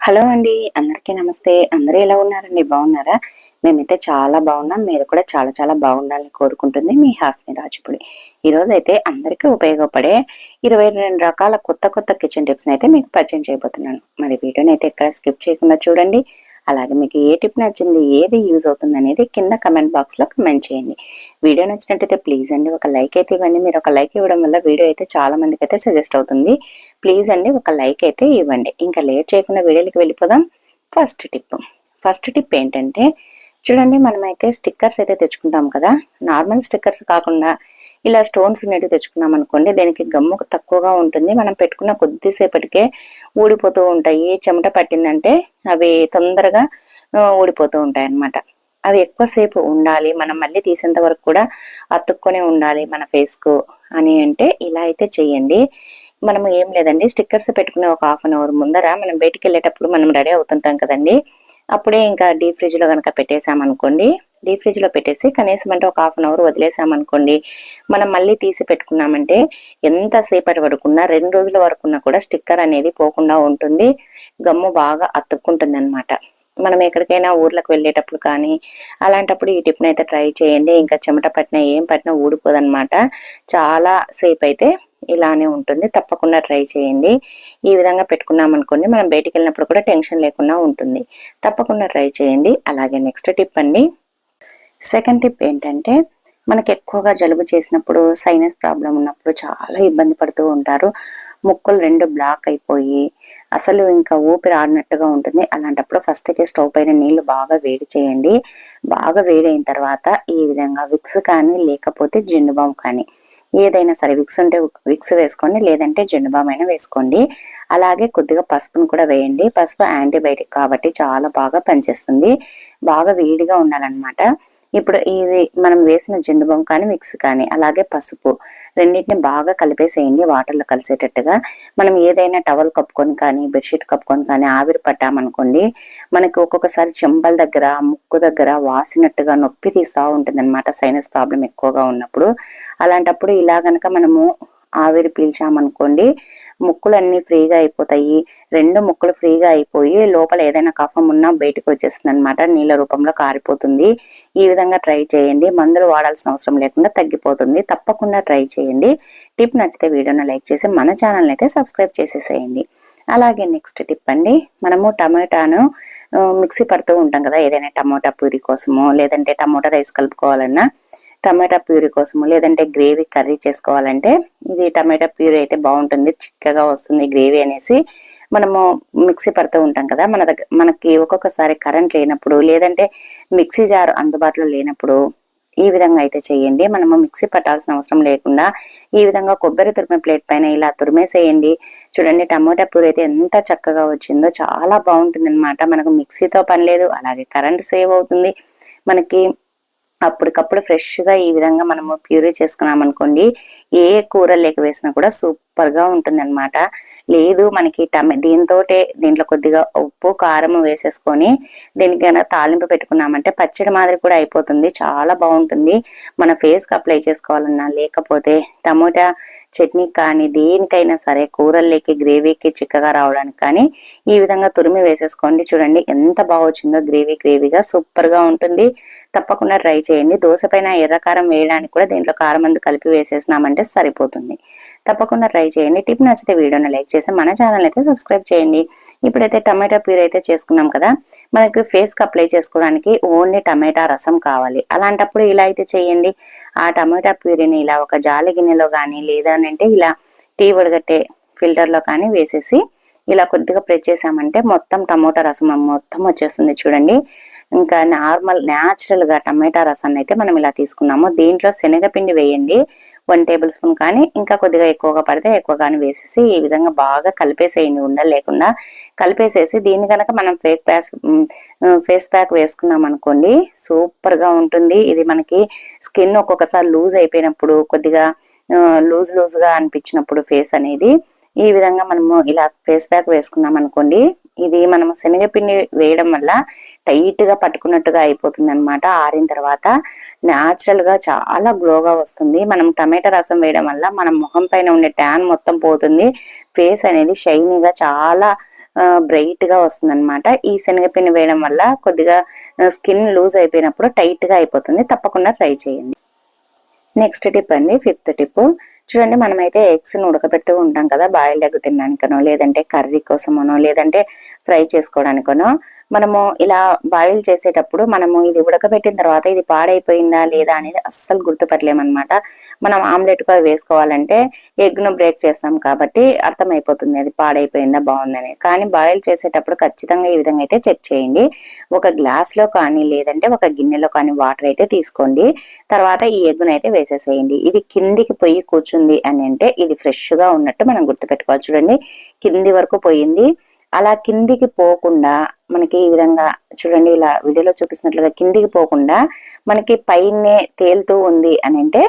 Hello అండి అందరికీ నమస్తే. అందరూ ఎలా ఉన్నారండి? బాగున్నారా? మేమైతే చాలా బాగున్నాం. మీరు కూడా చాలా చాలా బాగుండాలని కోరుకుంటుంది మీ హాస్మి రాజుపుడి. ఈరోజు అయితే అందరికీ ఉపయోగపడే ఇరవై రెండు రకాల కొత్త కొత్త కిచెన్ టిప్స్ అయితే మీకు పరిచయం చేయబోతున్నాను. మరి వీడియోని అయితే ఎక్కడ స్కిప్ చేయకుండా చూడండి. అలాగే మీకు ఏ టిప్ నచ్చింది ఏది యూజ్ అవుతుంది అనేది కింద కమెంట్ బాక్స్లో కమెంట్ చేయండి. వీడియో నచ్చినట్టయితే ప్లీజ్ అండి ఒక లైక్ అయితే ఇవ్వండి. మీరు ఒక లైక్ ఇవ్వడం వల్ల వీడియో అయితే చాలా మందికి అయితే సజెస్ట్ అవుతుంది. ప్లీజ్ అండి ఒక లైక్ అయితే ఇవ్వండి. ఇంకా లేట్ చేయకుండా వీడియోకి వెళ్ళిపోదాం. First tip. ఫస్ట్ టిప్ ఏంటంటే చూడండి మనమైతే స్టిక్కర్స్ అయితే తెచ్చుకుంటాం కదా. నార్మల్ స్టిక్కర్స్ కాకుండా ఇలా స్టోన్స్ ఉన్నట్టు తెచ్చుకున్నాం అనుకోండి దీనికి గమ్ము తక్కువగా ఉంటుంది. మనం పెట్టుకున్న కొద్దిసేపటికే ఊడిపోతూ ఉంటాయి. చెమట పట్టిందంటే అవి తొందరగా ఊడిపోతూ ఉంటాయి అన్నమాట. అవి ఎక్కువసేపు ఉండాలి. మనం మళ్ళీ తీసేంత వరకు కూడా అతుక్కొనే ఉండాలి మన ఫేస్కు అని అంటే ఇలా అయితే చేయండి మనం ఏం లేదండి స్టిక్కర్స్ పెట్టుకునే ఒక హాఫ్ అన్ అవర్ ముందర మనం బయటికి వెళ్ళేటప్పుడు మనం రెడీ అవుతుంటాం కదండి. అప్పుడే ఇంకా డీప్ ఫ్రిడ్జ్లో కనుక పెట్టేసామనుకోండి డీప్ ఫ్రిడ్జ్లో పెట్టేసి కనీసం అంటే ఒక హాఫ్ అన్ అవర్ వదిలేసామనుకోండి మనం మళ్ళీ తీసి పెట్టుకున్నామంటే ఎంతసేపటి వరకున్నా రెండు రోజుల వరకున్నా కూడా స్టిక్కర్ అనేది పోకుండా ఉంటుంది గమ్ము బాగా అతుక్కుంటుంది అనమాట మనం ఎక్కడికైనా ఊర్లకు వెళ్ళేటప్పుడు కానీ అలాంటప్పుడు ఈ టిప్ని అయితే ట్రై చేయండి ఇంకా చెమట పట్టినా ఏం పట్టినా ఊడిపోదన్నమాట. చాలా సేపు అయితే ఇలానే ఉంటుంది. తప్పకుండా ట్రై చేయండి. ఈ విధంగా పెట్టుకున్నాం అనుకోండి మనం బయటికి వెళ్ళినప్పుడు కూడా టెన్షన్ లేకుండా ఉంటుంది. తప్పకుండా ట్రై చేయండి. అలాగే నెక్స్ట్ టిప్ అండి. సెకండ్ టిప్ ఏంటంటే మనకి ఎక్కువగా జలుబు చేసినప్పుడు సైనస్ ప్రాబ్లం ఉన్నప్పుడు చాలా ఇబ్బంది పడుతూ ఉంటారు. ముక్కలు రెండు బ్లాక్ అయిపోయి అసలు ఇంకా ఊపిరి ఆడినట్టుగా ఉంటుంది. అలాంటప్పుడు ఫస్ట్ అయితే స్టవ్ పైన నీళ్ళు బాగా వేడి చేయండి. బాగా వేడి అయిన తర్వాత ఈ విధంగా విక్స్ కానీ లేకపోతే జిండుబాం బామ్ కానీ ఏదైనా సరే విక్స్ ఉంటే విక్స్ వేసుకోండి లేదంటే జెండు అయినా వేసుకోండి. అలాగే కొద్దిగా పసుపును కూడా వేయండి. పసుపు యాంటీబయాటిక్ కాబట్టి చాలా బాగా పనిచేస్తుంది. బాగా వేడిగా ఉండాలన్నమాట. ఇప్పుడు ఇవి మనం వేసిన జెండు కానీ మిక్స్ కానీ అలాగే పసుపు రెండింటిని బాగా కలిపేసేయండి. వాటర్లో కలిసేటట్టుగా మనం ఏదైనా టవల్ కప్పుకొని కానీ బెడ్షీట్ కప్పుకొని కానీ ఆవిరి పట్టామనుకోండి మనకి ఒక్కొక్కసారి చెంబల దగ్గర ముక్కు దగ్గర వాసినట్టుగా నొప్పి తీస్తూ ఉంటుంది అనమాట సైనస్ ప్రాబ్లం ఎక్కువగా ఉన్నప్పుడు. అలాంటప్పుడు ఇలా గనక మనము ఆవిరి పీల్చామనుకోండి ముక్కులు అన్ని ఫ్రీగా అయిపోతాయి. రెండు ముక్కులు ఫ్రీగా అయిపోయి లోపల ఏదైనా కఫం ఉన్నా బయటకు వచ్చేస్తుంది అనమాట నీళ్ళ రూపంలో కారిపోతుంది. ఈ విధంగా ట్రై చేయండి. మందులు వాడాల్సిన అవసరం లేకుండా తగ్గిపోతుంది. తప్పకుండా ట్రై చేయండి. టిప్ నచ్చితే వీడియోని లైక్ చేసి మన ఛానల్ అయితే సబ్స్క్రైబ్ చేసేసేయండి. అలాగే నెక్స్ట్ టిప్ అండి. మనము టమాటాను మిక్సీ పడుతూ ఉంటాం కదా ఏదైనా టమోటా పూరి కోసము లేదంటే టమోటా రైస్ కలుపుకోవాలన్నా టమాటా ప్యూరీ కోసము లేదంటే గ్రేవీ కర్రీ చేసుకోవాలంటే ఇది టమాటా ప్యూరీ అయితే బాగుంటుంది చిక్కగా వస్తుంది గ్రేవీ అనేసి. మనము మిక్సీ పడుతూ ఉంటాం కదా మన దగ్గర మనకి ఒక్కొక్కసారి కరెంట్ లేనప్పుడు లేదంటే మిక్సీ జార్ అందుబాటులో లేనప్పుడు ఈ విధంగా అయితే చేయండి. మనము మిక్సీ పట్టాల్సిన అవసరం లేకుండా ఈ విధంగా కొబ్బరి తురిమే ప్లేట్ పైన ఇలా తురిమేసేయండి. చూడండి టమోటా పూరి అయితే ఎంత చక్కగా వచ్చిందో చాలా బాగుంటుంది అనమాట మనకు మిక్సీతో పని లేదు అలాగే కరెంట్ సేవ్ అవుతుంది. మనకి అప్పటికప్పుడు ఫ్రెష్గా ఈ విధంగా మనము ప్యూరీ చేసుకున్నాం అనుకోండి ఏ కూర లేక వేసినా కూడా సూప్ సూపర్గా ఉంటుంది అనమాట లేదు మనకి టమ దీంతో దీంట్లో కొద్దిగా ఉప్పు కారం వేసేసుకొని దీనికైనా తాలింపు పెట్టుకున్నామంటే పచ్చడి మాదిరి కూడా అయిపోతుంది. చాలా బాగుంటుంది. మన ఫేస్కి అప్లై చేసుకోవాలన్నా లేకపోతే టమోటా చట్నీ కానీ దేనికైనా సరే కూరల్లోకి గ్రేవీకి చిక్కగా రావడానికి కానీ ఈ విధంగా తురిమి వేసేసుకోండి. చూడండి ఎంత బాగా వచ్చిందో గ్రేవీ గ్రేవీగా సూపర్గా ఉంటుంది. తప్పకుండా ట్రై చేయండి. దోశ పైన ఎర్రకారం వేయడానికి కూడా దీంట్లో కారం అందు కలిపి వేసేసినామంటే సరిపోతుంది. తప్పకుండా ట్రై చేయండి. టిప్ నచ్చితే వీడియోని లైక్ చేసి మన ఛానల్ అయితే సబ్స్క్రైబ్ చేయండి. ఇప్పుడైతే టమాటా ప్యూర్ అయితే చేసుకున్నాం కదా మనకి ఫేస్కి అప్లై చేసుకోవడానికి ఓన్లీ టమాటా రసం కావాలి. అలాంటప్పుడు ఇలా అయితే చేయండి. ఆ టమాటా ప్యూరీని ఇలా ఒక జాలి గిన్నెలో కానీ లేదా అంటే ఇలా టీ వడగట్టే ఫిల్టర్లో కానీ వేసేసి ఇలా కొద్దిగా ప్రెస్ చేసామంటే మొత్తం టమోటా రసం మొత్తం వచ్చేస్తుంది చూడండి. ఇంకా నార్మల్ న్యాచురల్గా టమాటా రసాన్ని అయితే మనం ఇలా తీసుకున్నాము. దీంట్లో శనగపిండి వేయండి వన్ టేబుల్ స్పూన్ కానీ ఇంకా కొద్దిగా ఎక్కువగా పడితే ఎక్కువ కానీ వేసేసి ఈ విధంగా బాగా కలిపేసేయండి ఉండలు లేకుండా. కలిపేసేసి దీన్ని కనుక మనం ఫేక్ ప్యాక్ ఫేస్ ప్యాక్ వేసుకున్నాం అనుకోండి సూపర్గా ఉంటుంది. ఇది మనకి స్కిన్ ఒక్కొక్కసారి లూజ్ అయిపోయినప్పుడు కొద్దిగా లూజ్ లూజ్గా అనిపించినప్పుడు ఫేస్ అనేది. ఈ విధంగా మనము ఇలా ఫేస్ ప్యాక్ వేసుకున్నాం అనుకోండి ఇది మనం శనగపిండి వేయడం వల్ల టైట్గా పట్టుకున్నట్టుగా అయిపోతుంది అనమాట ఆరిన తర్వాత న్యాచురల్గా చాలా గ్లోగా వస్తుంది. మనం టమాటా రసం వేయడం వల్ల మన ముఖం పైన ఉండే ట్యాన్ మొత్తం పోతుంది. ఫేస్ అనేది షైనీగా చాలా బ్రైట్గా వస్తుంది అనమాట ఈ శనగపిండి వేయడం వల్ల కొద్దిగా స్కిన్ లూజ్ అయిపోయినప్పుడు టైట్గా అయిపోతుంది. తప్పకుండా ట్రై చేయండి. నెక్స్ట్ టిప్ అండి ఫిఫ్త్ టిప్ చూడండి మనమైతే ఎగ్స్ని ఉడకబెడుతూ ఉంటాం కదా బాయిల్డ్ ఎగ్ తినడానికనో లేదంటే కర్రీ కోసమనో లేదంటే ఫ్రై చేసుకోవడానికనో. మనము ఇలా బాయిల్ చేసేటప్పుడు మనము ఇది ఉడకబెట్టిన తర్వాత ఇది పాడైపోయిందా లేదా అనేది అస్సలు గుర్తుపట్టలేమన్నమాట. మనం ఆమ్లెట్గా వేసుకోవాలంటే ఎగ్ను బ్రేక్ చేస్తాం కాబట్టి అర్థమైపోతుంది అది పాడైపోయిందా బాగుందని కానీ బాయిల్ చేసేటప్పుడు ఖచ్చితంగా ఈ విధంగా అయితే చెక్ చేయండి. ఒక గ్లాస్లో కానీ లేదంటే ఒక గిన్నెలో కానీ వాటర్ అయితే తీసుకోండి. తర్వాత ఈ ఎగ్గును అయితే వేసేసేయండి. ఇది కిందికి పొయ్యి కూర్చుంది అని అంటే ఇది ఫ్రెష్గా ఉన్నట్టు మనం గుర్తుపెట్టుకోవాలి. చూడండి కింది వరకు పోయింది. అలా కిందికి పోకుండా మనకి ఈ విధంగా చూడండి ఇలా వీడియోలో చూపిస్తున్నట్లుగా కిందికి పోకుండా మనకి పైనే తేలుతూ ఉంది అని అంటే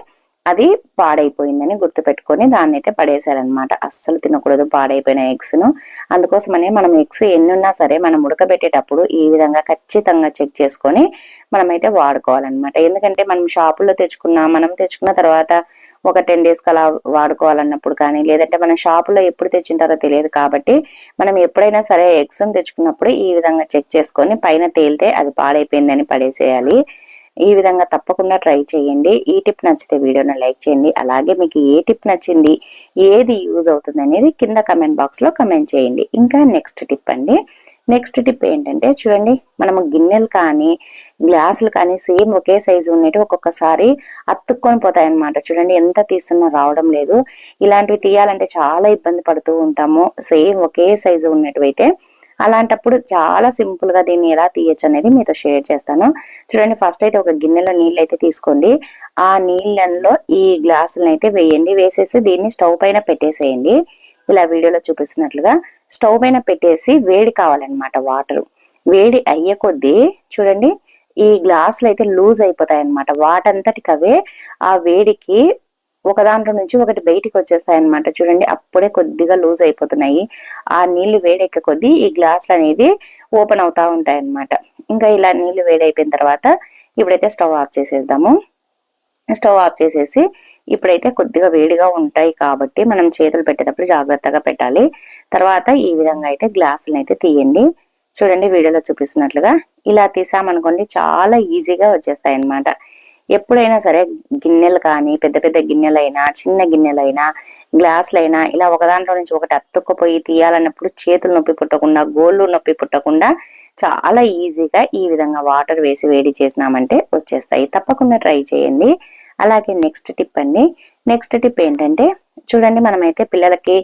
అది పాడైపోయిందని గుర్తుపెట్టుకొని దాన్ని అయితే పడేశారనమాట అస్సలు తినకూడదు పాడైపోయిన ఎగ్స్ను అందుకోసమనే మనం ఎగ్స్ ఎన్ని ఉన్నా సరే మనం ఉడకబెట్టేటప్పుడు ఈ విధంగా ఖచ్చితంగా చెక్ చేసుకొని మనమైతే వాడుకోవాలన్నమాట. ఎందుకంటే మనం షాపుల్లో తెచ్చుకున్నా మనం తెచ్చుకున్న తర్వాత ఒక టెన్ డేస్కి అలా వాడుకోవాలన్నప్పుడు కానీ లేదంటే మనం షాపులో ఎప్పుడు తెచ్చింటారో తెలియదు కాబట్టి మనం ఎప్పుడైనా సరే ఎగ్స్ తెచ్చుకున్నప్పుడు ఈ విధంగా చెక్ చేసుకొని పైన తేలితే అది పాడైపోయిందని పడేసేయాలి. ఈ విధంగా తప్పకుండా ట్రై చేయండి. ఈ టిప్ నచ్చితే వీడియోని లైక్ చేయండి. అలాగే మీకు ఏ టిప్ నచ్చింది ఏది యూజ్ అవుతుంది అనేది కింద కమెంట్ బాక్స్లో కమెంట్ చేయండి. ఇంకా నెక్స్ట్ టిప్ అండి. నెక్స్ట్ టిప్ ఏంటంటే చూడండి మనము గిన్నెలు కానీ గ్లాసులు కానీ సేమ్ ఒకే సైజు ఉన్నట్టు ఒక్కొక్కసారి అతుక్కొని పోతాయి అన్నమాట చూడండి ఎంత తీస్తున్నా రావడం లేదు. ఇలాంటివి తీయాలంటే చాలా ఇబ్బంది పడుతూ ఉంటాము. సేమ్ ఒకే సైజు ఉన్నట్టువైతే అలాంటప్పుడు చాలా సింపుల్గా దీన్ని ఎలా తీయచ్చు అనేది మీతో షేర్ చేస్తాను. చూడండి ఫస్ట్ అయితే ఒక గిన్నెలో నీళ్ళు అయితే తీసుకోండి. ఆ నీళ్ళలో ఈ గ్లాసులను అయితే వేయండి. వేసేసి దీన్ని స్టవ్ పైన పెట్టేసేయండి. ఇలా వీడియోలో చూపిస్తున్నట్లుగా స్టవ్ పైన పెట్టేసి వేడి కావాలన్నమాట వాటర్. వేడి అయ్యే కొద్దీ చూడండి ఈ గ్లాసులు అయితే లూజ్ అయిపోతాయి అనమాట వాటంతటికి అవే ఆ వేడికి ఒక దాంట్లో నుంచి ఒకటి బయటికి వచ్చేస్తాయి అనమాట చూడండి అప్పుడే కొద్దిగా లూజ్ అయిపోతున్నాయి. ఆ నీళ్ళు వేడెక్క కొద్దీ ఈ గ్లాసులు అనేది ఓపెన్ అవుతా ఉంటాయి అనమాట ఇంకా ఇలా నీళ్ళు వేడైపోయిన తర్వాత ఇప్పుడైతే స్టవ్ ఆఫ్ చేసేద్దాము. స్టవ్ ఆఫ్ చేసేసి ఇప్పుడైతే కొద్దిగా వేడిగా ఉంటాయి కాబట్టి మనం చేతులు పెట్టేటప్పుడు జాగ్రత్తగా పెట్టాలి. తర్వాత ఈ విధంగా అయితే గ్లాసులను అయితే తీయండి. చూడండి వీడియోలో చూపిస్తున్నట్లుగా ఇలా తీసామనుకోండి చాలా ఈజీగా వచ్చేస్తాయి అన్నమాట ఎప్పుడైనా సరే గిన్నెలు కానీ పెద్ద పెద్ద గిన్నెలైనా చిన్న గిన్నెలైనా గ్లాసులైనా ఇలా ఒక దాంట్లో నుంచి ఒకటి అతుక్కుపోయి తీయాలన్నప్పుడు చేతులు నొప్పి పుట్టకుండా గోళ్ళు నొప్పి పుట్టకుండా చాలా ఈజీగా ఈ విధంగా వాటర్ వేసి వేడి చేసినామంటే వచ్చేస్తాయి. తప్పకుండా ట్రై చేయండి. అలాగే నెక్స్ట్ టిప్ అండి. నెక్స్ట్ టిప్ ఏంటంటే చూడండి మనమైతే పిల్లలకి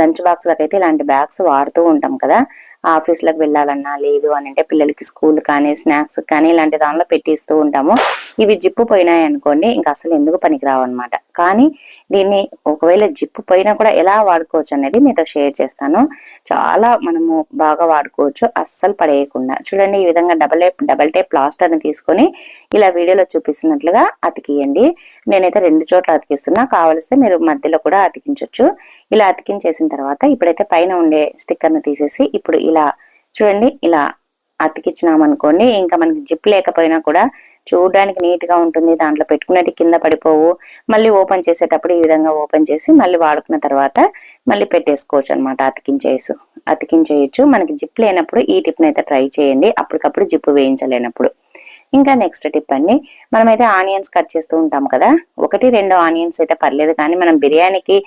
లంచ్ బాక్స్లకైతే అయితే ఇలాంటి బ్యాగ్స్ వాడుతూ ఉంటాం కదా. ఆఫీస్లకు వెళ్ళాలన్నా లేదు అని అంటే పిల్లలకి స్కూల్ కానీ స్నాక్స్ కానీ ఇలాంటి దానిలో పెట్టిస్తూ ఉంటాము. ఇవి జిప్పు పోయినాయి అనుకోండి ఇంకా అసలు ఎందుకు పనికిరావు అనమాట కానీ దీన్ని ఒకవేళ జిప్పు పోయినా కూడా ఎలా వాడుకోవచ్చు అనేది మీతో షేర్ చేస్తాను. చాలా మనము బాగా వాడుకోవచ్చు అస్సలు పడేయకుండా. చూడండి ఈ విధంగా డబల్ డబల్ టేప్ ప్లాస్టర్ని తీసుకొని ఇలా వీడియోలో చూపిస్తున్నట్లుగా అతికియండి. నేనైతే రెండు చోట్ల అతికిస్తున్నా. కావలిస్తే మీరు మధ్యలో కూడా అతికించవచ్చు ఇలా అతికించేసిన తర్వాత ఇప్పుడైతే పైన ఉండే స్టిక్కర్ను తీసేసి ఇప్పుడు ఇలా చూడండి ఇలా అతికిచ్చినాం అనుకోండి ఇంకా మనకి జిప్ లేకపోయినా కూడా చూడడానికి నీట్గా ఉంటుంది. దాంట్లో పెట్టుకున్నట్టు కింద పడిపోవు. మళ్ళీ ఓపెన్ చేసేటప్పుడు ఈ విధంగా ఓపెన్ చేసి మళ్ళీ వాడుకున్న తర్వాత మళ్ళీ పెట్టేసుకోవచ్చు అనమాట అతికించేసు. అతికించేయచ్చు. మనకి జిప్ లేనప్పుడు ఈ టిప్ అయితే ట్రై చేయండి. అప్పటికప్పుడు జిప్పు వేయించలేనప్పుడు. ఇంకా నెక్స్ట్ టిప్ అండి. మనమైతే ఆనియన్స్ కట్ చేస్తూ ఉంటాం కదా. ఒకటి రెండు ఆనియన్స్ అయితే పర్లేదు కానీ మనం బిర్యానీకి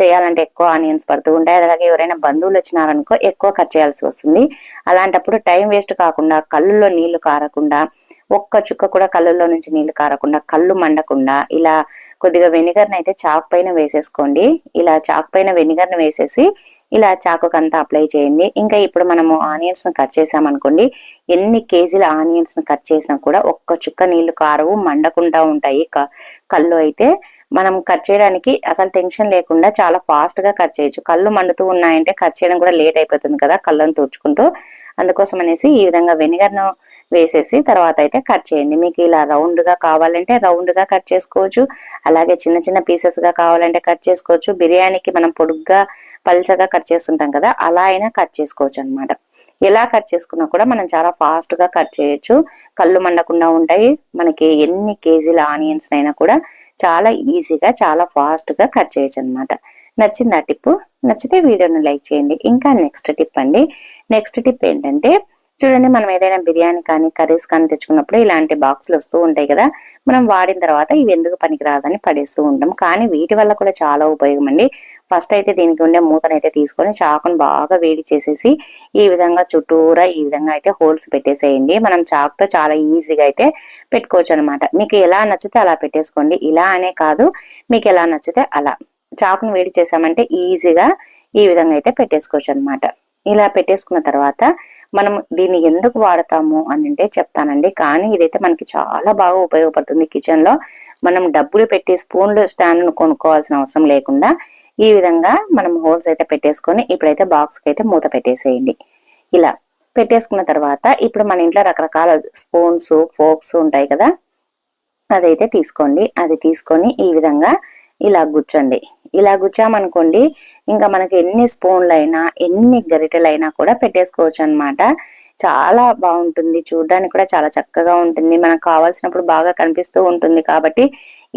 చేయాలంటే ఎక్కువ ఆనియన్స్ పడుతూ ఉంటాయి. అలాగే ఎవరైనా బంధువులు వచ్చినారనుకో ఎక్కువ కట్ చేయాల్సి వస్తుంది. అలాంటప్పుడు టైం వేస్ట్ కాకుండా కళ్ళులో నీళ్ళు కారకుండా ఒక్క చుక్క కూడా కళ్ళులో నుంచి నీళ్ళు కారకుండా కళ్ళు మండకుండా ఇలా కొద్దిగా వెనిగర్ని అయితే చాక్ పైన వేసేసుకోండి. ఇలా చాక్ పైన వెనిగర్ని వేసేసి ఇలా చాకుకు అంతా అప్లై చేయండి. ఇంకా ఇప్పుడు మనము ఆనియన్స్ను కట్ చేసామనుకోండి ఎన్ని కేజీల ఆనియన్స్ను కట్ చేసినా కూడా ఒక్క చుక్క నీళ్ళు కారవు మండకుండా ఉంటాయి. కళ్ళు అయితే మనం కట్ చేయడానికి అసలు టెన్షన్ లేకుండా చాలా ఫాస్ట్గా కట్ చేయొచ్చు. కళ్ళు మండుతూ ఉన్నాయంటే కట్ చేయడం కూడా లేట్ అయిపోతుంది కదా కళ్ళను తుడుచుకుంటూ. అందుకోసం అనేసి ఈ విధంగా వెనిగర్ను వేసేసి తర్వాత అయితే కట్ చేయండి. మీకు ఇలా రౌండ్గా కావాలంటే రౌండ్గా కట్ చేసుకోవచ్చు. అలాగే చిన్న చిన్న పీసెస్గా కావాలంటే కట్ చేసుకోవచ్చు. బిర్యానీకి మనం పొడుగ్గా పల్చగా కట్ కట్ చేస్తుంటాం కదా అలా అయినా కట్ చేసుకోవచ్చు అనమాట ఎలా కట్ చేసుకున్నా కూడా మనం చాలా ఫాస్ట్గా కట్ చేయొచ్చు. కళ్ళు మండకుండా ఉంటాయి. మనకి ఎన్ని కేజీల ఆనియన్స్ అయినా కూడా చాలా ఈజీగా చాలా ఫాస్ట్గా కట్ చేయొచ్చు అనమాట నచ్చింది ఆ టిప్ నచ్చితే వీడియోని లైక్ చేయండి. ఇంకా నెక్స్ట్ టిప్ అండి. నెక్స్ట్ టిప్ ఏంటంటే చూడండి మనం ఏదైనా బిర్యానీ కానీ కర్రీస్ కానీ తెచ్చుకున్నప్పుడు ఇలాంటి బాక్సులు వస్తూ ఉంటాయి కదా మనం వాడిన తర్వాత ఇవి ఎందుకు పనికిరాదని పడేస్తూ ఉంటాం. కానీ వీటి వల్ల కూడా చాలా ఉపయోగం అండి. ఫస్ట్ అయితే దీనికి ఉండే మూతనైతే తీసుకొని చాకును బాగా వేడి చేసేసి ఈ విధంగా చుట్టూరా ఈ విధంగా అయితే హోల్స్ పెట్టేసేయండి. మనం చాకుతో చాలా ఈజీగా అయితే పెట్టుకోవచ్చు అనమాట మీకు ఎలా నచ్చితే అలా పెట్టేసుకోండి. ఇలా అనే కాదు మీకు ఎలా నచ్చితే అలా. చాకును వేడి చేసామంటే ఈజీగా ఈ విధంగా అయితే పెట్టేసుకోవచ్చు అనమాట ఇలా పెట్టేసుకున్న తర్వాత మనం దీన్ని ఎందుకు వాడతాము అని అంటే చెప్తానండి. కానీ ఇదైతే మనకి చాలా బాగా ఉపయోగపడుతుంది కిచెన్లో మనం డబ్బులు పెట్టి స్పూన్లు స్టాండ్ కొనుక్కోవాల్సిన అవసరం లేకుండా ఈ విధంగా మనం హోల్స్ అయితే పెట్టేసుకొని ఇప్పుడైతే బాక్స్కి అయితే మూత పెట్టేసేయండి. ఇలా పెట్టేసుకున్న తర్వాత ఇప్పుడు మన ఇంట్లో రకరకాల స్పూన్స్ ఫోక్స్ ఉంటాయి కదా. అదైతే తీసుకోండి. అది తీసుకొని ఈ విధంగా ఇలా గుచ్చండి. ఇలా గుచ్చామనుకోండి ఇంకా మనకి ఎన్ని స్పూన్లు అయినా ఎన్ని గరిటెలైనా కూడా పెట్టేసుకోవచ్చు అనమాట చాలా బాగుంటుంది చూడడానికి కూడా చాలా చక్కగా ఉంటుంది. మనకు కావాల్సినప్పుడు బాగా కనిపిస్తూ ఉంటుంది కాబట్టి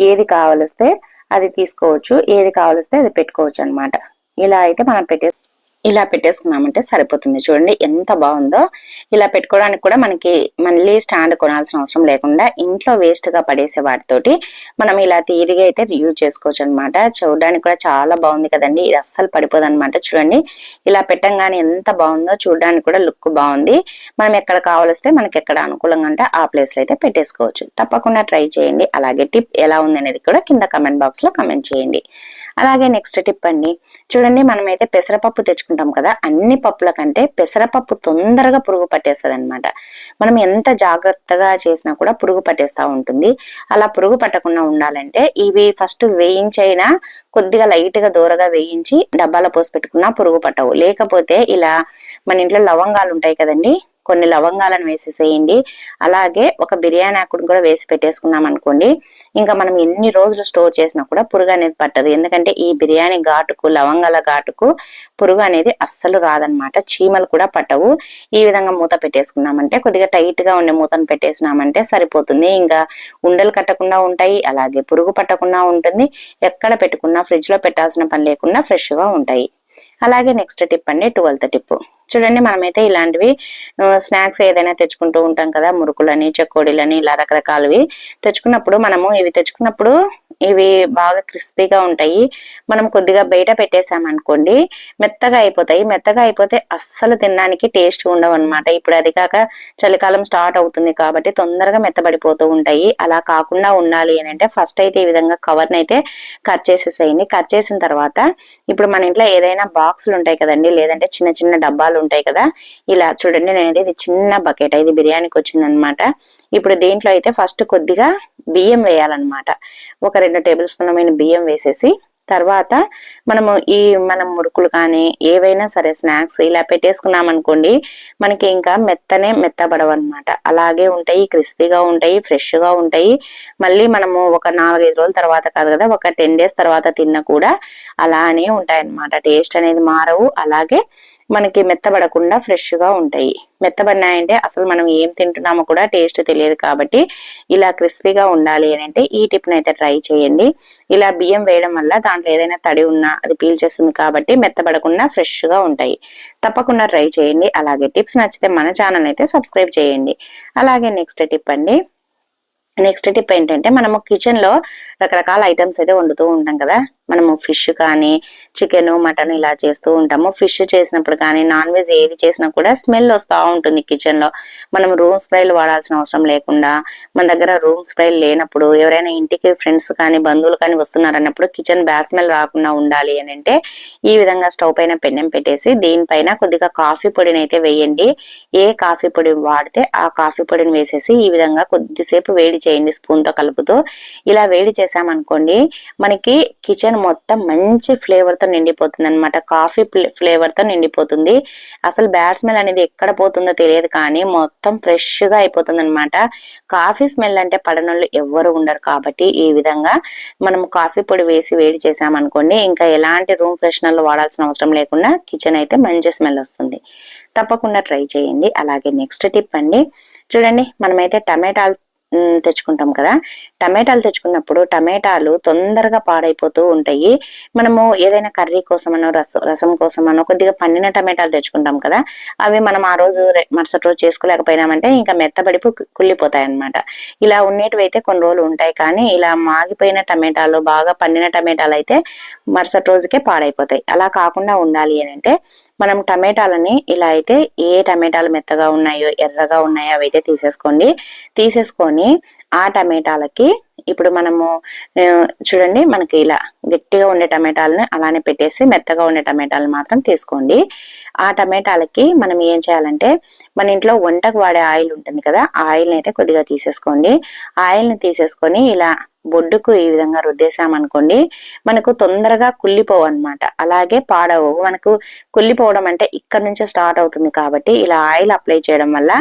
ఏది కావలిస్తే అది తీసుకోవచ్చు ఏది కావలిస్తే అది పెట్టుకోవచ్చు అనమాట ఇలా అయితే మనం పెట్టే ఇలా పెట్టేసుకున్నామంటే సరిపోతుంది. చూడండి ఎంత బాగుందో. ఇలా పెట్టుకోవడానికి కూడా మనకి మళ్ళీ స్టాండ్ కొనాల్సిన అవసరం లేకుండా ఇంట్లో వేస్ట్గా పడేసే వాటితోటి మనం ఇలా తీరిగా అయితే యూజ్ చేసుకోవచ్చు అనమాట చూడడానికి కూడా చాలా బాగుంది కదండి. ఇది అస్సలు పడిపోదు అనమాట చూడండి ఇలా పెట్టంగానే ఎంత బాగుందో. చూడడానికి కూడా లుక్ బాగుంది. మనం ఎక్కడ కావలిస్తే మనకి ఎక్కడ అనుకూలంగా అంటే ఆ ప్లేస్లో అయితే పెట్టేసుకోవచ్చు. తప్పకుండా ట్రై చేయండి. అలాగే టిప్ ఎలా ఉంది అనేది కూడా కింద కమెంట్ బాక్స్లో కమెంట్ చేయండి. అలాగే నెక్స్ట్ టిప్ అండి. చూడండి మనమైతే పెసరపప్పు తెచ్చుకుంటాం కదా అన్ని పప్పుల కంటే పెసరపప్పు తొందరగా పురుగు పట్టేస్తుంది అనమాట మనం ఎంత జాగ్రత్తగా చేసినా కూడా పురుగు పట్టేస్తా ఉంటుంది. అలా పురుగు పట్టకుండా ఉండాలంటే ఇవి ఫస్ట్ వేయించైనా కొద్దిగా లైట్గా దూరగా వేయించి డబ్బాలో పోసి పెట్టుకున్నా పురుగు పట్టవు. లేకపోతే ఇలా మన ఇంట్లో లవంగాలు ఉంటాయి కదండి కొన్ని లవంగాలను వేసేసేయండి. అలాగే ఒక బిర్యానీ ఆకుడు కూడా వేసి పెట్టేసుకున్నాం అనుకోండి. ఇంకా మనం ఎన్ని రోజులు స్టోర్ చేసినా కూడా పురుగు అనేది పట్టదు. ఎందుకంటే ఈ బిర్యానీ ఘాటుకు లవంగాల ఘాటుకు పురుగు అనేది అస్సలు రాదనమాట చీమలు కూడా పట్టవు. ఈ విధంగా మూత పెట్టేసుకున్నామంటే కొద్దిగా టైట్గా ఉండే మూతను పెట్టేసినామంటే సరిపోతుంది. ఇంకా ఉండలు కట్టకుండా ఉంటాయి అలాగే పురుగు పట్టకుండా ఉంటుంది. ఎక్కడ పెట్టుకున్నా ఫ్రిడ్జ్లో పెట్టాల్సిన పని లేకుండా ఫ్రెష్గా ఉంటాయి. అలాగే నెక్స్ట్ టిప్ అండి ట్వెల్త్ టిప్. చూడండి మనమైతే ఇలాంటివి స్నాక్స్ ఏదైనా తెచ్చుకుంటూ ఉంటాం కదా మురుకులని చెక్కోడీలని ఇలా రకరకాలవి. తెచ్చుకున్నప్పుడు మనము ఇవి తెచ్చుకున్నప్పుడు ఇవి బాగా క్రిస్పీగా ఉంటాయి. మనం కొద్దిగా బయట పెట్టేసామనుకోండి మెత్తగా అయిపోతాయి. మెత్తగా అయిపోతే అస్సలు తినడానికి టేస్ట్ ఉండవు అనమాట ఇప్పుడు అది కాక చలికాలం స్టార్ట్ అవుతుంది కాబట్టి తొందరగా మెత్తబడిపోతూ ఉంటాయి. అలా కాకుండా ఉండాలి అని అంటే ఫస్ట్ అయితే ఈ విధంగా కవర్ని అయితే కట్ చేసేసేయండి. కట్ చేసిన తర్వాత ఇప్పుడు మన ఇంట్లో ఏదైనా బాక్సులు ఉంటాయి కదండి లేదంటే చిన్న చిన్న డబ్బాలు ఉంటాయి కదా. ఇలా చూడండి నేను ఇది చిన్న బకెట్ ఇది బిర్యానీకి వచ్చింది అనమాట ఇప్పుడు దీంట్లో అయితే ఫస్ట్ కొద్దిగా బియ్యం వేయాలన్నమాట. ఒక రెండు టేబుల్ స్పూన్లమైన బియ్యం వేసేసి తర్వాత మనము ఈ మనం మురుకులు కానీ ఏవైనా సరే స్నాక్స్ ఇలా పెట్టేసుకున్నాం అనుకోండి మనకి ఇంకా మెత్తనే మెత్తబడవన్నమాట. అలాగే ఉంటాయి క్రిస్పీగా ఉంటాయి ఫ్రెష్గా ఉంటాయి. మళ్ళీ మనము ఒక నాలుగైదు రోజుల తర్వాత కాదు కదా ఒక టెన్ డేస్ తర్వాత తిన్నా కూడా అలానే ఉంటాయి అన్నమాట టేస్ట్ అనేది మారవు. అలాగే మనకి మెత్తబడకుండా ఫ్రెష్గా ఉంటాయి. మెత్తబడినాయంటే అసలు మనం ఏం తింటున్నామో కూడా టేస్ట్ తెలియదు కాబట్టి ఇలా క్రిస్పీగా ఉండాలి అని అంటే ఈ టిప్ని అయితే ట్రై చేయండి. ఇలా బియ్యం వేయడం వల్ల దాంట్లో ఏదైనా తడి ఉన్నా అది పీల్చేస్తుంది కాబట్టి మెత్తబడకుండా ఫ్రెష్గా ఉంటాయి. తప్పకుండా ట్రై చేయండి. అలాగే టిప్స్ నచ్చితే మన ఛానల్ అయితే సబ్స్క్రైబ్ చేయండి. అలాగే నెక్స్ట్ టిప్ అండి. నెక్స్ట్ టిప్ ఏంటంటే మనము కిచెన్లో రకరకాల ఐటమ్స్ అయితే వండుతూ ఉంటాం కదా. మనము ఫిష్ కానీ చికెన్ మటన్ ఇలా చేస్తూ ఉంటాము. ఫిష్ చేసినప్పుడు కానీ నాన్ వెజ్ ఏది చేసినా కూడా స్మెల్ వస్తూ ఉంటుంది కిచెన్లో మనం రూమ్ స్ప్రైలు వాడాల్సిన అవసరం లేకుండా మన దగ్గర రూమ్ స్ప్రైల్ లేనప్పుడు ఎవరైనా ఇంటికి ఫ్రెండ్స్ కానీ బంధువులు కానీ వస్తున్నారన్నప్పుడు కిచెన్ బ్యాడ్ స్మెల్ రాకుండా ఉండాలి అని అంటే ఈ విధంగా స్టవ్ పైన పెన్నెం పెట్టేసి దీనిపైన కొద్దిగా కాఫీ పొడిని అయితే వేయండి. ఏ కాఫీ పొడి వాడితే ఆ కాఫీ పొడిని వేసేసి ఈ విధంగా కొద్దిసేపు వేడి చేయండి స్పూన్తో కలుపుతూ ఇలా వేడి చేసామనుకోండి మనకి కిచెన్ మొత్తం మంచి ఫ్లేవర్తో నిండిపోతుంది అనమాట కాఫీ ఫ్లేవర్తో నిండిపోతుంది. అసలు బ్యాడ్ స్మెల్ అనేది ఎక్కడ పోతుందో తెలియదు కానీ మొత్తం ఫ్రెష్గా అయిపోతుంది అనమాట కాఫీ స్మెల్ అంటే పడనోళ్ళు ఎవ్వరు ఉండరు కాబట్టి ఈ విధంగా మనం కాఫీ పొడి వేసి వేడి చేసామనుకోండి ఇంకా ఎలాంటి రూమ్ ఫ్రెషనర్లు వాడాల్సిన అవసరం లేకుండా కిచెన్ అయితే మంచి స్మెల్ వస్తుంది. తప్పకుండా ట్రై చేయండి. అలాగే నెక్స్ట్ టిప్ అండి. చూడండి మనమైతే టమాటాలు తెచ్చుకుంటాం కదా. టమాటాలు తెచ్చుకున్నప్పుడు టమాటాలు తొందరగా పాడైపోతూ ఉంటాయి. మనము ఏదైనా కర్రీ కోసమనో రసం రసం కోసమనో కొద్దిగా పండిన టమాటాలు తెచ్చుకుంటాం కదా. అవి మనం ఆ రోజు మరుసటి రోజు చేసుకోలేకపోయినామంటే ఇంకా మెత్తబడి కుళ్ళిపోతాయి అన్నమాట ఇలా ఉండేటివి అయితే కొన్ని రోజులు ఉంటాయి కానీ ఇలా మాగిపోయిన టమాటాలు బాగా పండిన టమాటాలు అయితే మరుసటి రోజుకే పాడైపోతాయి. అలా కాకుండా ఉండాలి అని అంటే మనం టమాటాలని ఇలా అయితే ఏ టమాటాలు మెత్తగా ఉన్నాయో ఎర్రగా ఉన్నాయో అవి అయితే తీసేసుకోండి. తీసేసుకొని ఆ టమాటాలకి ఇప్పుడు మనము చూడండి మనకి ఇలా గట్టిగా ఉండే టమాటాలని అలానే పెట్టేసి మెత్తగా ఉండే టమాటాలను మాత్రం తీసుకోండి. ఆ టమాటాలకి మనం ఏం చేయాలంటే మన ఇంట్లో వంటకు వాడే ఆయిల్ ఉంటుంది కదా ఆయిల్ని అయితే కొద్దిగా తీసేసుకోండి. ఆయిల్ని తీసేసుకొని ఇలా బొడ్డుకు ఈ విధంగా రుద్దేశామనుకోండి మనకు తొందరగా కుళ్ళిపోవు అనమాట అలాగే పాడవు. మనకు కుళ్ళిపోవడం అంటే ఇక్కడ నుంచే స్టార్ట్ అవుతుంది కాబట్టి ఇలా ఆయిల్ అప్లై చేయడం వల్ల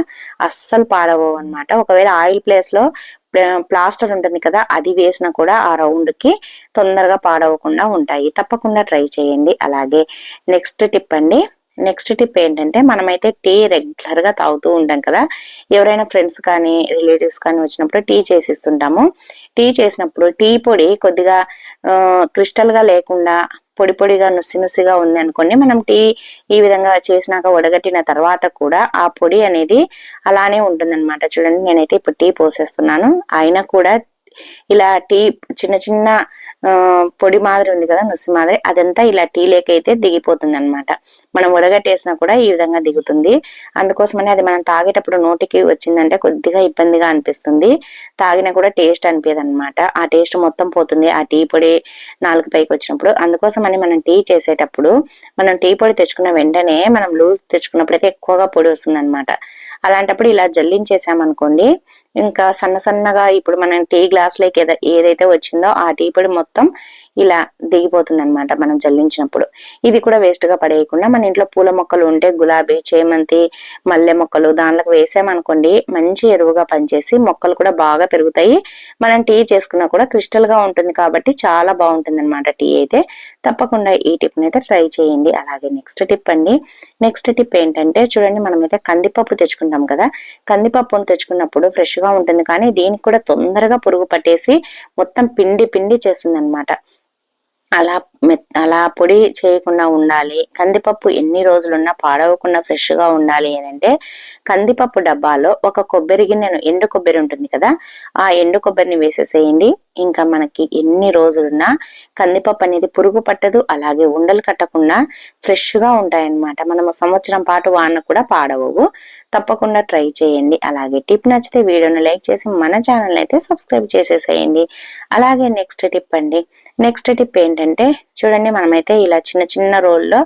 అస్సలు పాడవు అనమాట ఒకవేళ ఆయిల్ ప్లేస్లో ప్లాస్టర్ ఉంటుంది కదా అది వేసినా కూడా ఆ రౌండ్కి తొందరగా పాడవకుండా ఉంటాయి. తప్పకుండా ట్రై చేయండి. అలాగే నెక్స్ట్ టిప్ అండి. నెక్స్ట్ టిప్ ఏంటంటే మనమైతే టీ రెగ్యులర్గా తాగుతూ ఉంటాం కదా. ఎవరైనా ఫ్రెండ్స్ కానీ రిలేటివ్స్ కానీ వచ్చినప్పుడు టీ చేసిస్తుంటాము. టీ చేసినప్పుడు టీ పొడి కొద్దిగా క్రిస్టల్గా లేకుండా పొడి పొడిగా నుసి నుసిగా ఉంది అనుకోండి మనం టీ ఈ విధంగా చేసినాక వడగట్టిన తర్వాత కూడా ఆ పొడి అనేది అలానే ఉంటుందన్నమాట. చూడండి నేనైతే ఇప్పుడు టీ పోసేస్తున్నాను. అయినా కూడా ఇలా టీ చిన్న చిన్న పొడి మాదిరి ఉంది కదా నుసి మాదిరి అదంతా ఇలా టీ లేకైతే దిగిపోతుంది అనమాట మనం ఉడగట్టేసినా కూడా ఈ విధంగా దిగుతుంది. అందుకోసమని అది మనం తాగేటప్పుడు నోటికి వచ్చిందంటే కొద్దిగా ఇబ్బందిగా అనిపిస్తుంది. తాగినా కూడా టేస్ట్ అనిపించదు అనమాట ఆ టేస్ట్ మొత్తం పోతుంది. ఆ టీ పొడి నాలుగు పైకి వచ్చినప్పుడు అందుకోసమని మనం టీ చేసేటప్పుడు మనం టీ పొడి తెచ్చుకున్న వెంటనే మనం లూజ్ తెచ్చుకున్నప్పుడైతే ఎక్కువగా పొడి వస్తుంది అనమాట అలాంటప్పుడు ఇలా జల్లించేసామనుకోండి ఇంకా సన్న సన్నగా ఇప్పుడు మనం టీ గ్లాస్ లైక్ ఏదైతే వచ్చిందో ఆ టీ పొడి మొత్తం ఇలా దిగిపోతుంది అనమాట మనం జల్లించినప్పుడు. ఇది కూడా వేస్ట్గా పడేయకుండా మన ఇంట్లో పూల మొక్కలు ఉంటే గులాబీ చేమంతి మల్లె మొక్కలు దానిలోకి వేసామనుకోండి మంచి ఎరువుగా పనిచేసి మొక్కలు కూడా బాగా పెరుగుతాయి. మనం టీ చేసుకున్నా కూడా క్రిస్టల్గా ఉంటుంది కాబట్టి చాలా బాగుంటుంది అనమాట టీ అయితే. తప్పకుండా ఈ టిప్ అయితే ట్రై చేయండి. అలాగే నెక్స్ట్ టిప్ అండి. నెక్స్ట్ టిప్ ఏంటంటే చూడండి మనమైతే కందిపప్పు తెచ్చుకుంటాం కదా. కందిపప్పును తెచ్చుకున్నప్పుడు ఫ్రెష్గా ఉంటుంది కానీ దీనికి కూడా తొందరగా పురుగు పట్టేసి మొత్తం పిండి పిండి చేస్తుంది అనమాట అలా మెత్ అలా పొడి చేయకుండా ఉండాలి. కందిపప్పు ఎన్ని రోజులున్నా పాడవకుండా ఫ్రెష్గా ఉండాలి అని అంటే కందిపప్పు డబ్బాలో ఒక కొబ్బరి గిన్నెను ఎండు కొబ్బరి ఉంటుంది కదా ఆ ఎండు కొబ్బరిని వేసేసేయండి. ఇంకా మనకి ఎన్ని రోజులున్నా కందిపప్పు అనేది పురుగు పట్టదు అలాగే ఉండలు కట్టకుండా ఫ్రెష్గా ఉంటాయన్నమాట. మనము సంవత్సరం పాటు వాన కూడా పాడవవు. తప్పకుండా ట్రై చేయండి. అలాగే టిప్ నచ్చితే వీడియోను లైక్ చేసి మన ఛానల్ అయితే సబ్స్క్రైబ్ చేసేసేయండి. అలాగే నెక్స్ట్ టిప్ అండి. నెక్స్ట్ టిప్ ఏంటంటే చూడండి మనమైతే ఇలా చిన్న చిన్న రోల్లో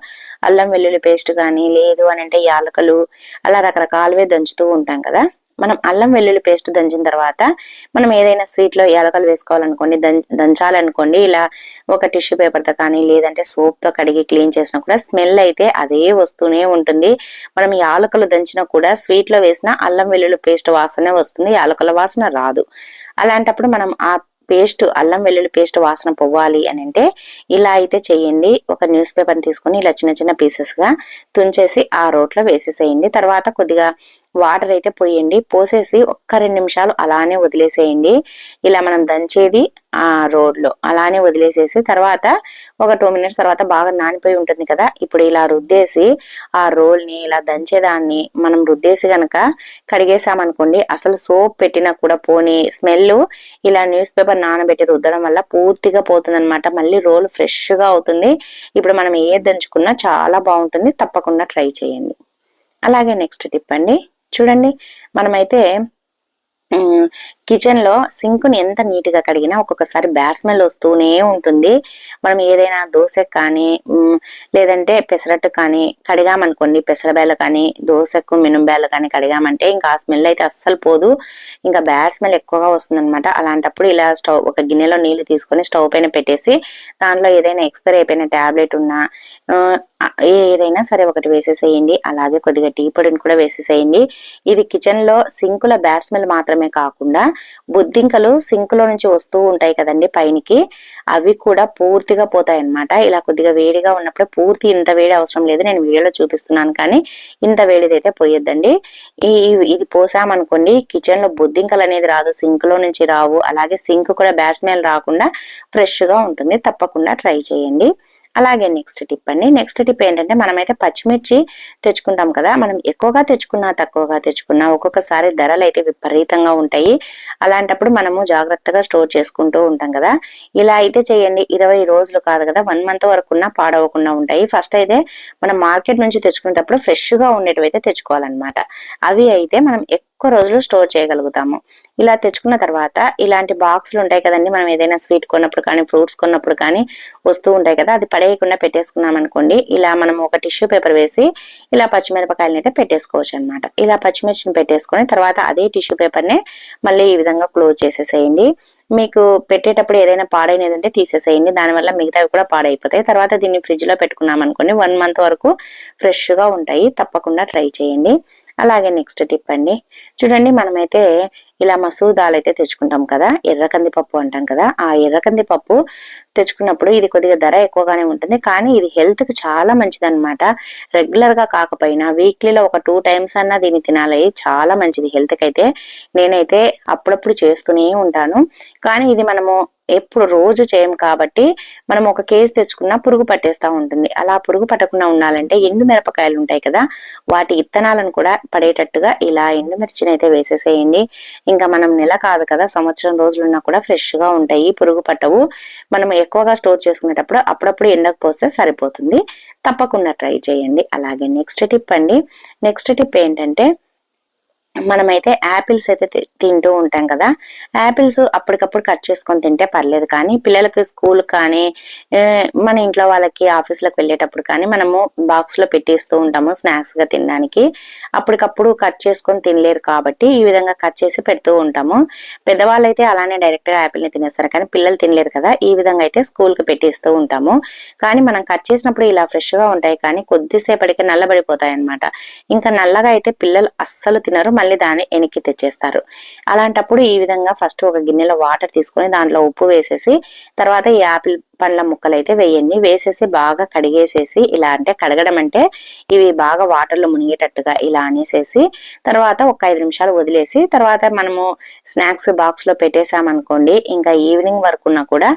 అల్లం వెల్లుల్లి పేస్ట్ కానీ లేదు అని అంటే యాలకలు అలా రకరకాలవే దంచుతూ ఉంటాం కదా. మనం అల్లం వెల్లుల్లి పేస్ట్ దంచిన తర్వాత మనం ఏదైనా స్వీట్లో యాలకలు వేసుకోవాలనుకోండి దం దంచాలనుకోండి ఇలా ఒక టిష్యూ పేపర్తో కానీ లేదంటే సోప్తో కడిగి క్లీన్ చేసినా కూడా స్మెల్ అయితే అదే వస్తూనే ఉంటుంది. మనం యాలకలు దంచినా కూడా స్వీట్లో వేసిన అల్లం వెల్లుల్లి పేస్ట్ వాసనే వస్తుంది యాలకల వాసన రాదు. అలాంటప్పుడు మనం ఆ పేస్ట్ అల్లం వెల్లుల్లి పేస్ట్ వాసన పోవాలి అని అంటే ఇలా అయితే చేయండి. ఒక న్యూస్ పేపర్ తీసుకొని ఇలా చిన్న చిన్న పీసెస్గా తుంచేసి ఆ రోట్లో వేసేసేయండి. తర్వాత కొద్దిగా వాటర్ అయితే పోయండి. పోసేసి ఒక్క రెండు నిమిషాలు అలానే వదిలేసేయండి. ఇలా మనం దంచేది ఆ రోడ్లో అలానే వదిలేసేసి తర్వాత ఒక టూ మినిట్స్ తర్వాత బాగా నానిపోయి ఉంటుంది కదా ఇప్పుడు ఇలా రుద్దేసి ఆ రోల్ని ఇలా దంచేదాన్ని మనం రుద్దేసి కనుక కడిగేసామనుకోండి అసలు సోప్ పెట్టినా కూడా పోనీ స్మెల్ ఇలా న్యూస్ పేపర్ నానబెట్టి రుద్దడం వల్ల పూర్తిగా పోతుంది మళ్ళీ రోల్ ఫ్రెష్గా అవుతుంది. ఇప్పుడు మనం ఏ దంచుకున్నా చాలా బాగుంటుంది. తప్పకుండా ట్రై చేయండి. అలాగే నెక్స్ట్ టిప్ అండి. చూడండి మనమైతే కిచెన్లో సింక్ని ఎంత నీట్గా కడిగినా ఒక్కొక్కసారి బ్యాడ్ స్మెల్ వస్తూనే ఉంటుంది. మనం ఏదైనా దోశ కానీ లేదంటే పెసరట్టు కానీ కడిగామనుకోండి పెసరబేల కానీ దోశకు మినుంబేలు కానీ కడిగామంటే ఇంకా ఆ స్మెల్ అయితే అస్సలు పోదు. ఇంకా బ్యాడ్ స్మెల్ ఎక్కువగా వస్తుంది అలాంటప్పుడు ఇలా స్టవ్ ఒక గిన్నెలో నీళ్ళు తీసుకొని స్టవ్ పైన పెట్టేసి దాంట్లో ఏదైనా ఎక్స్పైర్ అయిపోయిన టాబ్లెట్ ఉన్నా ఏదైనా సరే ఒకటి వేసేసేయండి. అలాగే కొద్దిగా టీ పొడిని కూడా వేసేసేయండి. ఇది కిచెన్లో సింకుల బ్యాడ్ స్మెల్ మాత్రమే కాకుండా బుద్ధింకలు సింక్లో నుంచి వస్తూ ఉంటాయి కదండి పైనికి. అవి కూడా పూర్తిగా పోతాయి అన్నమాట ఇలా కొద్దిగా వేడిగా ఉన్నప్పుడు పూర్తి ఇంత వేడి అవసరం లేదు. నేను వీడియోలో చూపిస్తున్నాను కానీ ఇంత వేడిదైతే పోయొద్దండి. ఈ ఇది పోసామనుకోండి కిచెన్లో బొద్దింకలు బుద్ధింకలు అనేది రాదు సింక్లో నుంచి రావు. అలాగే సింక్ కూడా బ్యాట్స్మెన్ రాకుండా ఫ్రెష్గా ఉంటుంది. తప్పకుండా ట్రై చేయండి. అలాగే నెక్స్ట్ టిప్ అండి. నెక్స్ట్ టిప్ ఏంటంటే మనమైతే పచ్చిమిర్చి తెచ్చుకుంటాం కదా. మనం ఎక్కువగా తెచ్చుకున్నా తక్కువగా తెచ్చుకున్నా ఒక్కొక్కసారి ధరలు అయితే విపరీతంగా ఉంటాయి. అలాంటప్పుడు మనము జాగ్రత్తగా స్టోర్ చేసుకుంటూ ఉంటాం కదా. ఇలా అయితే చేయండి. ఇరవై రోజులు కాదు కదా. వన్ మంత్ వరకు పాడవకుండా ఉంటాయి. ఫస్ట్ అయితే మనం మార్కెట్ నుంచి తెచ్చుకునేటప్పుడు ఫ్రెష్గా ఉండేటివి అయితే తెచ్చుకోవాలన్నమాట. అవి అయితే మనం ఎక్కువ రోజులు స్టోర్ చేయగలుగుతాము. ఇలా తెచ్చుకున్న తర్వాత ఇలాంటి బాక్సులు ఉంటాయి కదండి మనం ఏదైనా స్వీట్ కొన్నప్పుడు కానీ ఫ్రూట్స్ కొన్నప్పుడు కానీ వస్తూ ఉంటాయి కదా అది పడేయకుండా పెట్టేసుకున్నాం అనుకోండి ఇలా మనం ఒక టిష్యూ పేపర్ వేసి ఇలా పచ్చిమిరపకాయలను అయితే పెట్టేసుకోవచ్చు అనమాట ఇలా పచ్చిమిర్చిని పెట్టేసుకొని తర్వాత అదే టిష్యూ పేపర్నే మళ్ళీ ఈ విధంగా క్లోజ్ చేసేసేయండి. మీకు పెట్టేటప్పుడు ఏదైనా పాడైనది ఉంటే తీసేసేయండి. దానివల్ల మిగతావి కూడా పాడైపోతాయి. తర్వాత దీన్ని ఫ్రిడ్జ్లో పెట్టుకున్నాం అనుకోండి వన్ మంత్ వరకు ఫ్రెష్గా ఉంటాయి. తప్పకుండా ట్రై చేయండి. అలాగే నెక్స్ట్ టిప్ అండి. చూడండి మనమైతే ఇలా మసూర్ దాల్ అయితే తెచ్చుకుంటాం కదా ఎర్రకంది పప్పు అంటాం కదా ఆ ఎర్రకంది పప్పు తెచ్చుకున్నప్పుడు ఇది కొద్దిగా ధర ఎక్కువగానే ఉంటుంది. కానీ ఇది హెల్త్కి చాలా మంచిది అనమాట రెగ్యులర్గా కాకపోయినా వీక్లీలో ఒక టూ టైమ్స్ అన్నా దీన్ని తినాలి. చాలా మంచిది. హెల్త్కి అయితే నేనైతే అప్పుడప్పుడు చేస్తూనే ఉంటాను. కానీ ఇది మనము ఎప్పుడు రోజు చేయం కాబట్టి మనం ఒక కేజీ తెచ్చుకున్నా పురుగు పట్టేస్తా ఉంటుంది. అలా పురుగు పట్టకుండా ఉండాలంటే ఎండు మిరపకాయలు ఉంటాయి కదా వాటి ఇత్తనాలను కూడా పడేటట్టుగా ఇలా ఎండుమిర్చిని అయితే వేసేసేయండి. ఇంకా మనం నెల కాదు కదా సంవత్సరం రోజులున్నా కూడా ఫ్రెష్గా ఉంటాయి పురుగు పట్టవు. మనం ఎక్కువగా స్టోర్ చేసుకునేటప్పుడు అప్పుడప్పుడు ఎండకు పోస్తే సరిపోతుంది. తప్పకుండా ట్రై చేయండి. అలాగే నెక్స్ట్ టిప్ అండి. నెక్స్ట్ టిప్ ఏంటంటే మనమైతే యాపిల్స్ అయితే తింటూ ఉంటాం కదా. యాపిల్స్ అప్పటికప్పుడు కట్ చేసుకొని తింటే పర్లేదు కానీ పిల్లలకి స్కూల్ కానీ మన ఇంట్లో వాళ్ళకి ఆఫీస్లకు వెళ్ళేటప్పుడు కానీ మనము బాక్స్లో పెట్టేస్తూ ఉంటాము స్నాక్స్గా తినడానికి. అప్పటికప్పుడు కట్ చేసుకొని తినలేరు కాబట్టి ఈ విధంగా కట్ చేసి పెడుతూ ఉంటాము. పెద్దవాళ్ళు అయితే అలానే డైరెక్ట్గా తినేస్తారు కానీ పిల్లలు తినలేరు కదా. ఈ విధంగా అయితే స్కూల్కి పెట్టేస్తూ ఉంటాము. కానీ మనం కట్ చేసినప్పుడు ఇలా ఫ్రెష్గా ఉంటాయి కానీ కొద్దిసేపటికి నల్లబడిపోతాయి అనమాట ఇంకా నల్లగా అయితే పిల్లలు అస్సలు తినరు. మళ్ళీ దాన్ని వెనక్కి తెచ్చేస్తారు. అలాంటప్పుడు ఈ విధంగా ఫస్ట్ ఒక గిన్నెలో వాటర్ తీసుకొని దాంట్లో ఉప్పు వేసేసి తర్వాత ఈ యాపిల్ పండ్ల ముక్కలు అయితే వేయండి. వేసేసి బాగా కడిగేసేసి ఇలా అంటే కడగడం అంటే ఇవి బాగా వాటర్లో మునిగేటట్టుగా ఇలా అనేసేసి తర్వాత ఒక ఐదు నిమిషాలు వదిలేసి తర్వాత మనము స్నాక్స్ బాక్స్లో పెట్టేసామనుకోండి ఇంకా ఈవినింగ్ వరకున్నా కూడా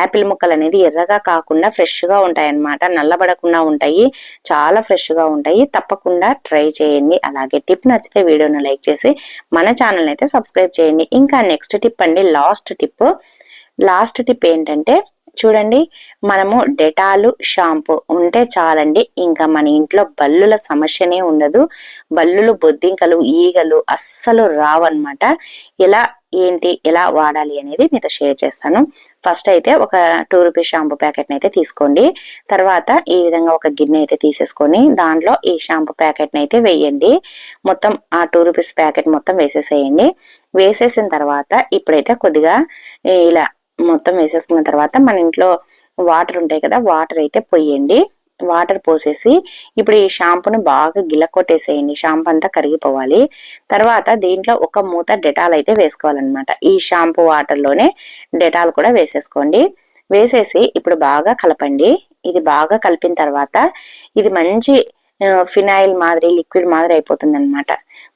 యాపిల్ ముక్కలు అనేది ఎర్రగా కాకుండా ఫ్రెష్గా ఉంటాయి అన్నమాట నల్లబడకుండా ఉంటాయి. చాలా ఫ్రెష్గా ఉంటాయి. తప్పకుండా ట్రై చేయండి. అలాగే టిప్ నచ్చితే వీడియోను లైక్ చేసి మన ఛానల్ అయితే సబ్స్క్రైబ్ చేయండి. ఇంకా నెక్స్ట్ టిప్ అండి లాస్ట్ టిప్. లాస్ట్ టిప్ ఏంటంటే చూడండి మనము డెటాలు షాంపూ ఉంటే చాలండి. ఇంకా మన ఇంట్లో బల్లుల సమస్యనే ఉండదు. బల్లులు బొద్దింకలు ఈగలు అస్సలు రావన్నమాట. ఎలా ఏంటి ఎలా వాడాలి అనేది మీతో షేర్ చేస్తాను. ఫస్ట్ అయితే ఒక టూ రూపీస్ షాంపూ ప్యాకెట్ని అయితే తీసుకోండి. తర్వాత ఈ విధంగా ఒక గిన్నె అయితే తీసేసుకొని దాంట్లో ఈ షాంపూ ప్యాకెట్ని అయితే వేయండి. మొత్తం ఆ టూ రూపీస్ ప్యాకెట్ మొత్తం వేసేసేయండి. వేసేసిన తర్వాత ఇప్పుడైతే కొద్దిగా ఇలా మొత్తం వేసేసుకున్న తర్వాత మన ఇంట్లో వాటర్ ఉంటాయి కదా వాటర్ అయితే పొయ్యండి వాటర్ పోసేసి ఇప్పుడు ఈ షాంపూని బాగా గిల కొట్టేసేయండి షాంపూ అంతా కరిగిపోవాలి. తర్వాత దీంట్లో ఒక మూత డెటాల్ అయితే వేసుకోవాలన్నమాట. ఈ షాంపూ వాటర్లోనే డెటాల్ కూడా వేసేసుకోండి. వేసేసి ఇప్పుడు బాగా కలపండి. ఇది బాగా కలిపిన తర్వాత ఇది మంచి ఫినాయిల్ మాదిరి లిక్విడ్ మాదిరి అయిపోతుంది అనమాట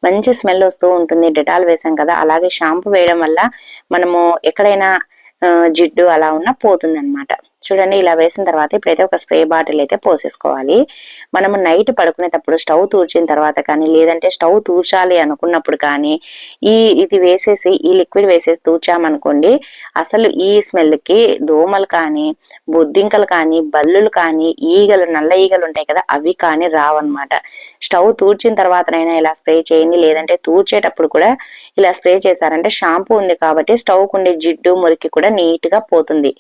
మంచి స్మెల్ వస్తూ ఉంటుంది. డెటాల్ వేసాం కదా అలాగే షాంపూ వేయడం వల్ల మనము ఎక్కడైనా జిడ్డు అలా ఉన్న పోతుంది అనమాట చూడండి ఇలా వేసిన తర్వాత ఇప్పుడైతే ఒక స్ప్రే బాటిల్ అయితే పోసేసుకోవాలి. మనము నైట్ పడుకునేటప్పుడు స్టవ్ తూర్చిన తర్వాత కానీ లేదంటే స్టవ్ తూర్చాలి అనుకున్నప్పుడు కానీ ఈ ఇది వేసేసి ఈ లిక్విడ్ వేసేసి తూర్చామనుకోండి అసలు ఈ స్మెల్కి దోమలు కానీ బొద్దింకలు కానీ బల్లులు కానీ ఈగలు నల్ల ఈగలు ఉంటాయి కదా అవి కానీ రావన్నమాట. స్టవ్ తూర్చిన తర్వాతనైనా ఇలా స్ప్రే చేయండి లేదంటే తూర్చేటప్పుడు కూడా ఇలా స్ప్రే చేశారంటే షాంపూ ఉంది కాబట్టి స్టవ్ కుండే జిడ్డు మురికి కూడా నీట్గా పోతుంది.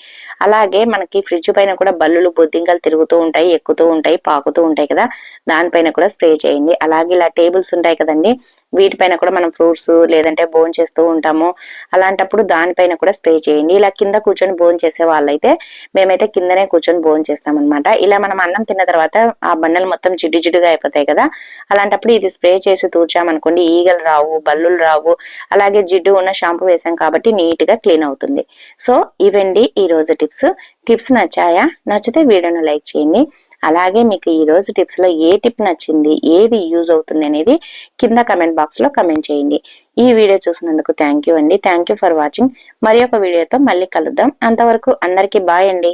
అలాగే మనకి మనకి ఫ్రిడ్జ్ పైన కూడా బల్లులు బొద్దింకలు తిరుగుతూ ఉంటాయి ఎక్కుతూ ఉంటాయి పాకుతూ ఉంటాయి కదా. దానిపైన కూడా స్ప్రే చేయండి. అలాగే ఇలా టేబుల్స్ ఉంటాయి కదండి. వీటిపైన కూడా మనం ఫ్రూట్స్ లేదంటే బోన్ చేస్తూ ఉంటాము. అలాంటప్పుడు దానిపైన కూడా స్ప్రే చేయండి. ఇలా కింద కూర్చొని బోన్ చేసే వాళ్ళైతే మేమైతే కిందనే కూర్చొని బోన్ చేస్తాం అనమాట ఇలా మనం అన్నం తిన్న తర్వాత ఆ బండలు మొత్తం జిడ్డు జిడ్డుగా అయిపోతాయి కదా. అలాంటప్పుడు ఇది స్ప్రే చేసి తూర్చామనుకోండి ఈగలు రావు బల్లులు రావు అలాగే జిడ్డు ఉన్న షాంపూ వేసాం కాబట్టి నీట్గా క్లీన్ అవుతుంది. సో ఇవండి ఈ రోజు టిప్స్. టిప్స్ నచ్చాయా? నచ్చితే వీడియోను లైక్ చేయండి. అలాగే మీకు ఈ రోజు టిప్స్లో ఏ టిప్ నచ్చింది? ఏది యూజ్ అవుతుంది అనేది కింద కమెంట్ బాక్స్లో కమెంట్ చేయండి. ఈ వీడియో చూసినందుకు థ్యాంక్ యూ అండి. Thank you for watching. మరి ఒక వీడియోతో మళ్ళీ కలుద్దాం. అంతవరకు అందరికీ బాయ్ అండి.